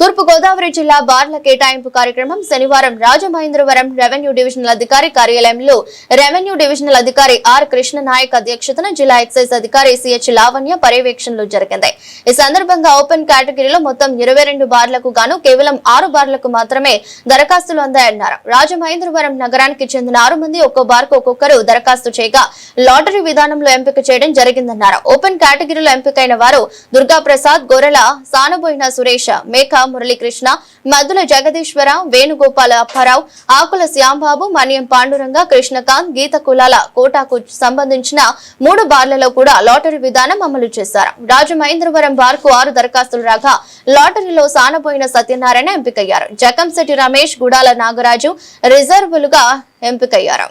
తూర్పుగోదావరి జిల్లా బార్ల కేటాయింపు కార్యక్రమం శనివారం రాజమహేంద్రవరం రెవెన్యూ డివిజనల్ అధికారి కార్యాలయంలో రెవెన్యూ డివిజనల్ అధికారి ఆర్ కృష్ణనాయక్ అధ్యక్షతన జిల్లా ఎక్సైజ్ అధికారి సిహెచ్ లావణ్య పర్యవేక్షణలో జరిగింది. ఈ సందర్భంగా ఓపెన్ కేటగిరీలో మొత్తం ఇరవై రెండు బార్లకు గాను కేవలం ఆరు బార్లకు మాత్రమే దరఖాస్తులు అందాయన్నారు. రాజమహేంద్రవరం నగరానికి చెందిన ఆరు మంది ఒక్కో బార్కు ఒక్కొక్కరు దరఖాస్తు చేయగా లాటరీ విధానంలో ఎంపిక చేయడం జరిగిందన్నారు. ఓపెన్ కేటగిరీలో ఎంపికైన వారు దుర్గాప్రసాద్ గొర్రెల సానబోయిన సురేష మేఘ మురళీకృష్ణ మద్దుల జగదీశ్వర వేణుగోపాల అప్పారావు ఆకుల శ్యాంబాబు మన్యం పాండురంగ కృష్ణకాంత్ గీత కులాల కోటాకు సంబంధించిన మూడు బార్లలో కూడా లాటరీ విధానం అమలు చేశారు. రాజమహేంద్రవరం బార్కు ఆరు దరఖాస్తులు రాగా లాటరీలో సానబోయిన సత్యనారాయణ ఎంపికయ్యారు. జకంశెట్టి రమేష్ గుడాల నాగరాజు రిజర్వులుగా ఎంపికయ్యారు.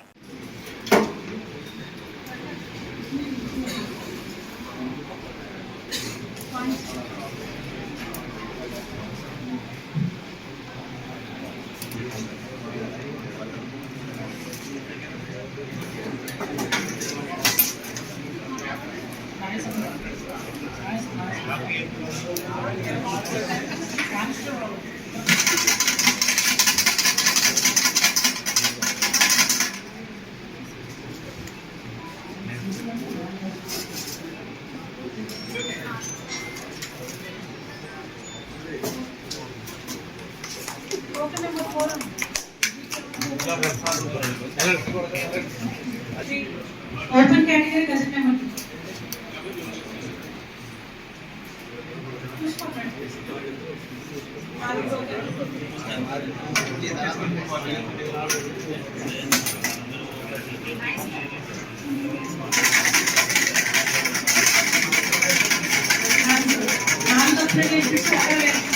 Urban category doesn't have Thank you.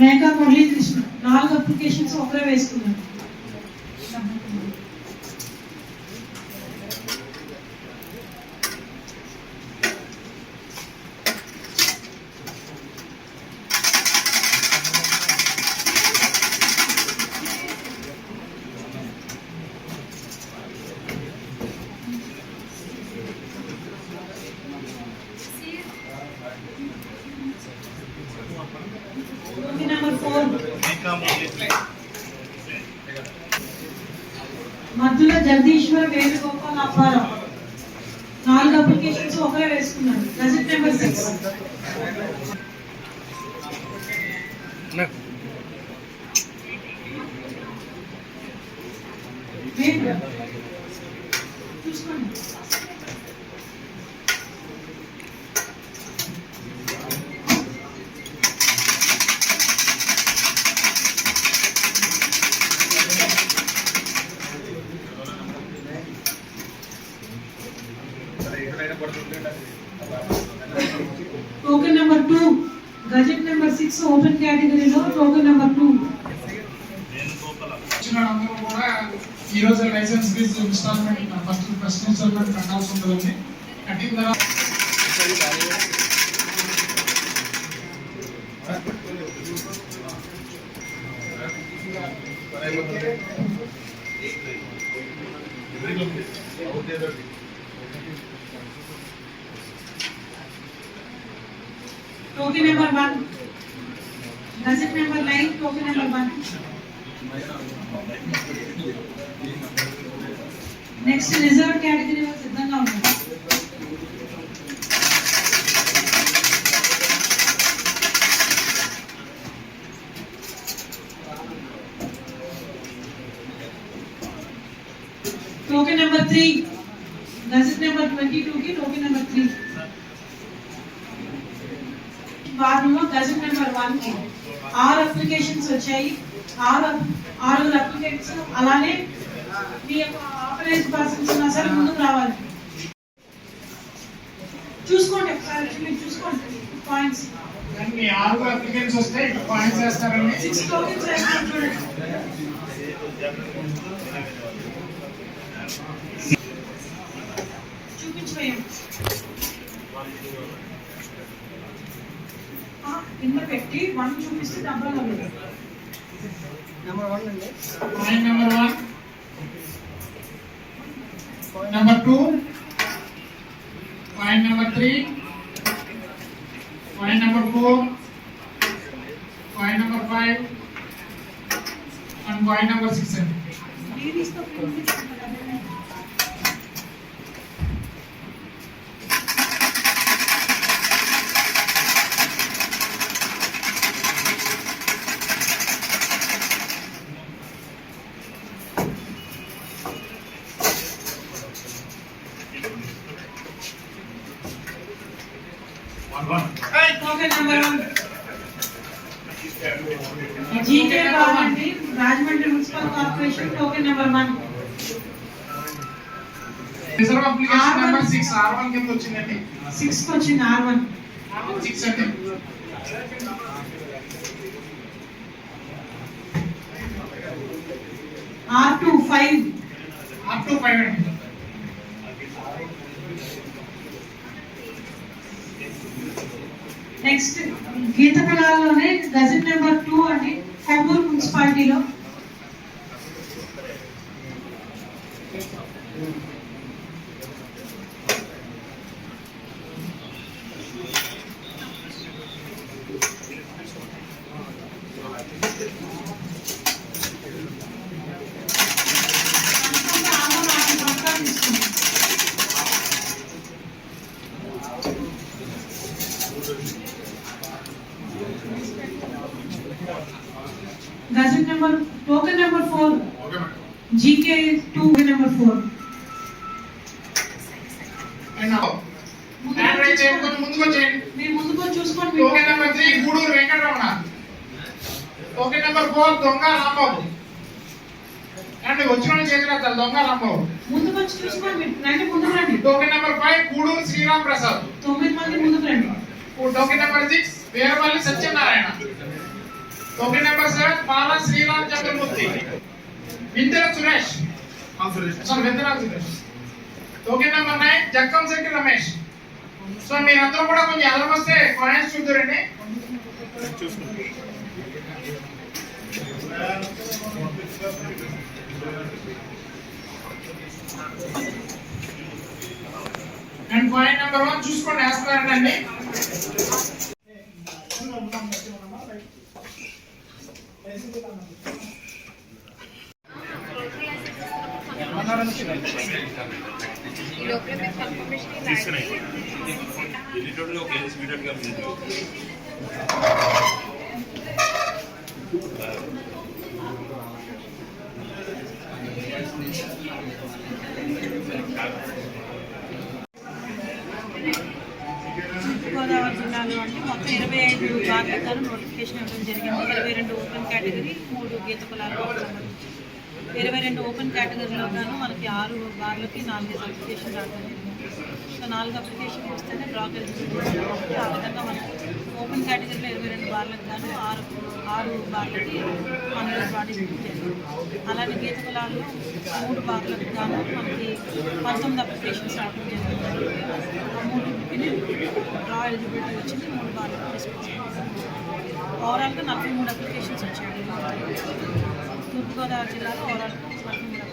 Meka Muralikrishna. నాలుగు అప్లికేషన్స్ ఒకరే వేసుకున్నాను. జగదీశ్వర వేణుగోపాల్ అప్పారావు నాలుగు అప్లికేషన్స్ ఒకరే వేసుకున్నాను రసీద్ నెంబర్ సిక్స్ చూసుకోండి token number two gazette number six open కేటగిరీలో టోకెన్ నెంబర్ టూ వచ్చిన అందరూ కూడా ఈ రోజు license fee installment first first installment కట్టాల్సి ఉంటుందండి కట్టిన తర్వాత token number one gazette number nine token number one next reserve category వాళ్ళు సిద్ధంగా ఉన్నారు కి టోకెన్ నెంబర్ త్రీ వారిలో గజెట్ నెంబర్ వన్కి ఆరు అప్లికేషన్స్ వచ్చాయి ఆరు ఆరుగురు అప్లికెంట్స్ అలానే మీ యొక్క ఆపరేజ్ పర్సన్స్ ఉన్నా సరే ముందుకు రావాలి చూసుకోండి ఒకసారి మీరు చూసుకోండి పాయింట్స్ మీ ఆరు అప్లికెంట్స్ వస్తే పాయింట్స్ వేస్తారండి సిక్స్ టోకెన్స్ వేసుకొని చూడండి చూపించిపోయాం ఆ, కింద పెట్టి వన్ చూపిస్తే డబ్బులు లేదు నెంబర్ వన్ అండి point number one number two point number three point number four point number five and point number six అండి లేడీస్తో ఓకే నెంబర్ వన్ జీకే కావాలండి Rajahmundry municipal corporation token number one reserve application R1. Number six R one కింద వచ్చిందండి six వచ్చింది R one six అండి R two five up to five అండి గీత కళాల్లోనే gazette number two అండి కొవ్వూరు మున్సిపాలిటీలో. GK two number four and hand raise చేయండి కొంచెం ముందుకు వచ్చేయండి మీరు ముందుకు వచ్చి చూసుకోండి token number three Guduru Venkataramana token number four Donga Rambabu and వచ్చిన వాళ్ళు చేతులు ఎత్తాలి దొంగ రాంబాబు ముందుకు వచ్చి చూసుకోండి మీరు రండి ముందుకు రండి token number five Guduru Sriram Prasad తొమ్మిది మంది ముందుకు రండి token number six Veerapalli Satyanarayana token number seven Bala Sriram Chandramurthy Vinthala Suresh. Sorry Vinthala Suresh. Token number nine Jakkam Setty Ramesh. So మీరందరూ కూడా కొంచెం ఎదురు వస్తే కాయిన్స్ చూద్దరండి. అండ్ పాయింట్ నెంబర్ వన్ చూసుకోండి వేస్తున్నారండి Thank you. గోదావరి జిల్లాలో అంటే మొత్తం ఇరవై ఐదు బార్లకు నోటిఫికేషన్ ఇవ్వడం జరిగింది. ఇరవై రెండు ఓపెన్ కేటగిరీ మూడు గీత కులాలకు సంబంధించి. ఇరవై రెండు ఓపెన్ కేటగిరీలో గాను మనకి ఆరు బార్లకి నాలుగైదు అప్లికేషన్ రావడం సో నాలుగు అప్లికేషన్ వస్తేనే బ్లాక్ ఎలిజిబిలిటీ కాబట్టి ఆ విధంగా మనకి ఓపెన్ కేటగిరీలో ఇరవై రెండు బార్లకు గాను ఆరు ఆరు బార్లకి పన్నెండు పార్టిసిపేట్ చేస్తాం అలానే గీత కులాల్లో మూడు బార్లకు గాను మనకి పంతొమ్మిది అప్లికేషన్స్ రావడం జరిగింది. ఆ మూడింటికి డ్రా ఎలిజిబిలిటీ వచ్చింది. మూడు బార్లకు పార్టిసిపేట్ ఓవరాల్గా నలభై మూడు అప్లికేషన్స్ వచ్చాయి. తూర్పుగోదావరి జిల్లాలో ఓవరాల్గా నలభై మూడు